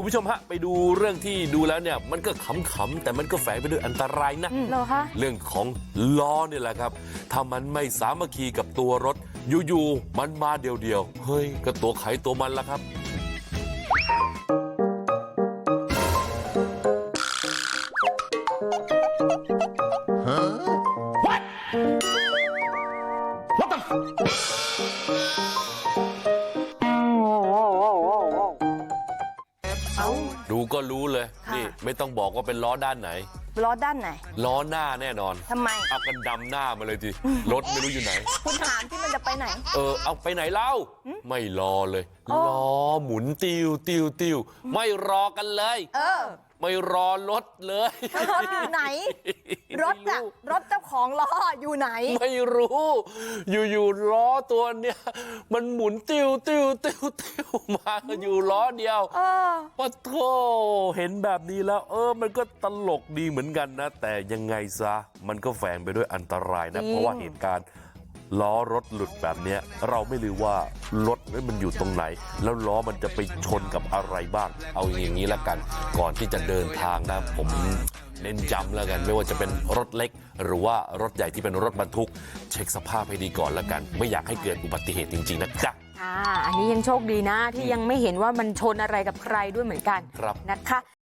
คุณผู้ชมฮะไปดูเรื่องที่ดูแล้วเนี่ยมันก็ขำๆแต่มันก็แฝงไปด้วยอันตรายนะเหรอคะเรื่องของล้อเนี่ยแหละครับถ้ามันไม่สามัคคีกับตัวรถอยู่ๆมันมาเดียวๆเฮ้ยก็ตัวไขตัวมันละครับ ดูก็รู้เลยค่ะนี่ไม่ต้องบอกว่าเป็นล้อด้านไหนล้อด้านไหนล้อหน้าแน่นอนทำไมเอากันดำหน้ามาเลยทีรถไม่รู้อยู่ไหน คุณถามที่มันจะไปไหน เออเอาไปไหนเล่า ไม่รอเลยอ๋อล้อหมุนติวติวติวไม่รอกันเลย เออ ไม่รอรถเลยรถอยู่ไหน รถอะรถเจ้าของล้ออยู่ไหน ไม่รู้ อยู่ๆล้อตัวเนี้ยมันหมุนติวติวติวติวมาอยู่ล้อเดียวเออปะโทเห็นแบบนี้แล้ว เออ มันก็ตลกดีเหมือนกันนะ แต่ยังไงซะ มันก็แฝงไปด้วยอันตรายนะจริงเพราะว่าเหตุการณ์ ล้อรถหลุดแบบเนี้ยเราไม่รู้ว่ารถนั้นมันอยู่ตรงไหน แล้วล้อมันจะไปชนกับอะไรบ้าง เอาอย่างนี้ละกัน ก่อนที่จะเดินทางนะ ผมเน้นย้ำแล้วกัน ไม่ว่าจะเป็นรถเล็ก หรือว่ารถใหญ่ที่เป็นรถบรรทุก เช็คสภาพให้ดีก่อนแล้วกัน ไม่อยากให้เกิดอุบัติเหตุจริงๆนะจ๊ะค่ะอันนี้ยังโชคดีนะที่ยังไม่เห็นว่ามันชนอะไรกับใครด้วยเหมือนกันครับนะคะ